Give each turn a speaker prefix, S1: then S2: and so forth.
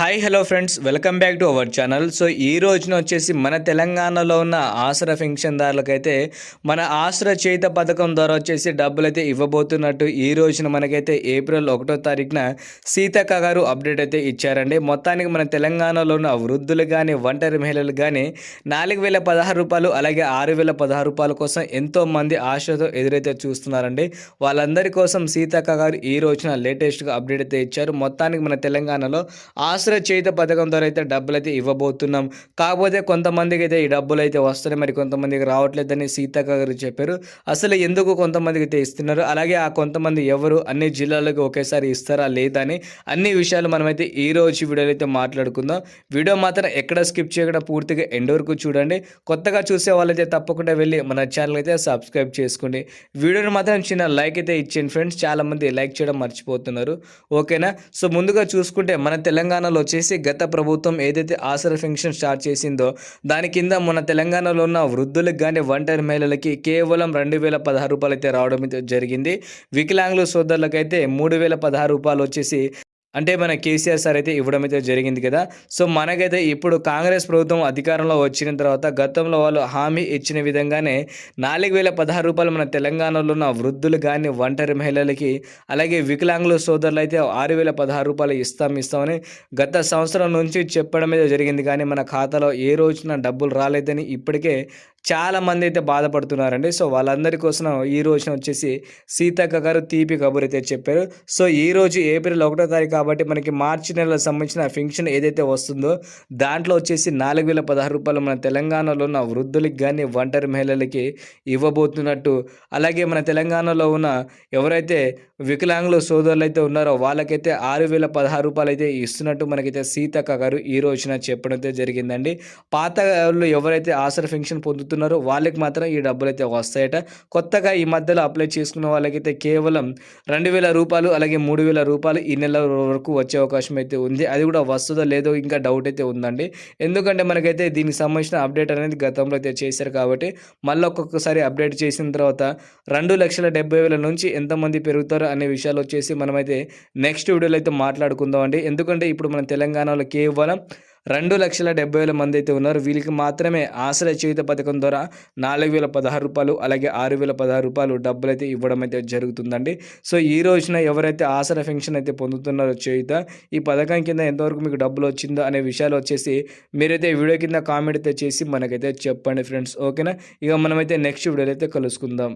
S1: Hi hello friends welcome back to our channel so ఈ రోజున వచ్చేసి మన తెలంగాణలో ఉన్న ఆసరా పెన్షన్దారులకైతే మన ఆసరా చేత పథకం ద్వారా వచ్చేసి డబ్బులు అయితే ఇవ్వబోతున్నట్టు ఈ రోజున మనకైతే ఏప్రిల్ ఒకటో తారీఖున సీతక్క గారు అప్డేట్ అయితే ఇచ్చారండి. మొత్తానికి మన తెలంగాణలో ఉన్న వృద్ధులు కానీ ఒంటరి మహిళలు కానీ నాలుగు వేల పదహారు రూపాయలు అలాగే ఆరు వేల పదహారు రూపాయల కోసం ఎంతోమంది ఆశతో ఎదురైతే చూస్తున్నారండి. వాళ్ళందరి కోసం సీతక్క గారు ఈ రోజున లేటెస్ట్గా అప్డేట్ అయితే ఇచ్చారు. మొత్తానికి మన తెలంగాణలో ఆశ్రయ చేత పథకం ద్వారా అయితే డబ్బులు అయితే ఇవ్వబోతున్నాం. కాకపోతే కొంతమందికి అయితే ఈ డబ్బులు అయితే వస్తున్నాయి. మరి కొంతమందికి రావట్లేదని సీతక్క గారు చెప్పారు. అసలు ఎందుకు కొంతమందికి అయితే ఇస్తున్నారు? అలాగే ఆ కొంతమంది ఎవరు? అన్ని జిల్లాలకు ఒకేసారి ఇస్తారా? లేదా అని అన్ని విషయాలు మనమైతే ఈ రోజు వీడియోలో అయితే మాట్లాడుకుందాం. వీడియో మాత్రం ఎక్కడ స్కిప్ చేయకుండా పూర్తిగా ఎండ్ వరకు చూడండి. కొత్తగా చూసే వాళ్ళైతే తప్పకుండా వెళ్ళి మన ఛానల్ అయితే సబ్స్క్రైబ్ చేసుకోండి. వీడియోని మాత్రం చిన్న లైక్ అయితే ఇచ్చింది ఫ్రెండ్స్. చాలామంది లైక్ చేయడం మర్చిపోతున్నారు. ఓకేనా? సో ముందుగా చూసుకుంటే మన తెలంగాణ తెలంగాణలో వచ్చేసి గత ప్రభుత్వం ఏదైతే ఆసరా ఫెన్షన్ స్టార్ట్ చేసిందో దాని కింద మన తెలంగాణలో ఉన్న వృద్ధులకు కానీ ఒంటరి మహిళలకి కేవలం రెండు వేల పదహారు రూపాయలు అయితే రావడం జరిగింది. వికలాంగుల సోదరులకైతే మూడు వేల పదహారు రూపాయలు వచ్చేసి అంటే మన కేసీఆర్ సార్ అయితే ఇవ్వడం అయితే జరిగింది కదా. సో మనకైతే ఇప్పుడు కాంగ్రెస్ ప్రభుత్వం అధికారంలో వచ్చిన తర్వాత గతంలో వాళ్ళు హామీ ఇచ్చిన విధంగానే నాలుగు వేల పదహారు రూపాయలు మన తెలంగాణలో ఉన్న వృద్ధులు కానీ ఒంటరి మహిళలకి అలాగే వికలాంగుల సోదరులు అయితే ఆరు వేల పదహారు రూపాయలు ఇస్తాం ఇస్తామని గత సంవత్సరం నుంచి చెప్పడం అయితే జరిగింది. కానీ మన ఖాతాలో ఏ రోజున డబ్బులు రాలేదని ఇప్పటికే చాలా మంది అయితే బాధపడుతున్నారండి. సో వాళ్ళందరి కోసం ఈ రోజున వచ్చేసి సీతక్క గారు తీపి కబురు అయితే చెప్పారు. సో ఈ రోజు ఏప్రిల్ ఒకటో తారీఖు కాబట్టి మనకి మార్చి నెలకు సంబంధించిన ఫంక్షన్ ఏదైతే వస్తుందో దాంట్లో వచ్చేసి నాలుగు వేల పదహారు రూపాయలు మన తెలంగాణలో ఉన్న వృద్ధులకి కానీ ఒంటరి మహిళలకి ఇవ్వబోతున్నట్టు అలాగే మన తెలంగాణలో ఉన్న ఎవరైతే వికలాంగుల సోదరులు అయితే ఉన్నారో వాళ్ళకైతే ఆరు వేల పదహారు రూపాయలు అయితే ఇస్తున్నట్టు మనకైతే సీతక్క గారు ఈ రోజున చెప్పడం అయితే జరిగిందండి. పాత ఎవరైతే ఆసర పెన్షన్ చెప్తున్నారో వాళ్ళకి మాత్రం ఈ డబ్బులు అయితే వస్తాయట. కొత్తగా ఈ మధ్యలో అప్లై చేసుకున్న వాళ్ళకైతే కేవలం రెండు వేల రూపాయలు అలాగే మూడు వేల రూపాయలు ఈ నెల వరకు వచ్చే అవకాశం అయితే ఉంది. అది కూడా వస్తుందో లేదో ఇంకా డౌట్ అయితే ఉందండి. ఎందుకంటే మనకైతే దీనికి సంబంధించిన అప్డేట్ అనేది గతంలో అయితే చేశారు కాబట్టి మళ్ళీ ఒక్కొక్కసారి అప్డేట్ చేసిన తర్వాత రెండు లక్షల డెబ్బై వేల నుంచి ఎంతమంది పెరుగుతారు అనే విషయాలు వచ్చేసి మనమైతే నెక్స్ట్ వీడియోలో అయితే మాట్లాడుకుందాం అండి ఎందుకంటే ఇప్పుడు మన తెలంగాణలో కేవలం రెండు లక్షల డెబ్బై వేల మంది అయితే ఉన్నారు. వీళ్ళకి మాత్రమే ఆశ్రయ చేయుత పథకం ద్వారా నాలుగు వేల పదహారు రూపాయలు అలాగే ఆరు వేల పదహారు రూపాయలు డబ్బులు అయితే ఇవ్వడం అయితే జరుగుతుందండి. సో ఈ రోజున ఎవరైతే ఆసరా పెన్షన్ అయితే పొందుతున్నారో చేయుత ఈ పథకం కింద ఎంతవరకు మీకు డబ్బులు వచ్చిందో అనే విషయాలు వచ్చేసి మీరైతే వీడియో కింద కామెంట్ అయితే చేసి మనకైతే చెప్పండి ఫ్రెండ్స్. ఓకేనా? ఇక మనమైతే నెక్స్ట్ వీడియోలో అయితే కలుసుకుందాం.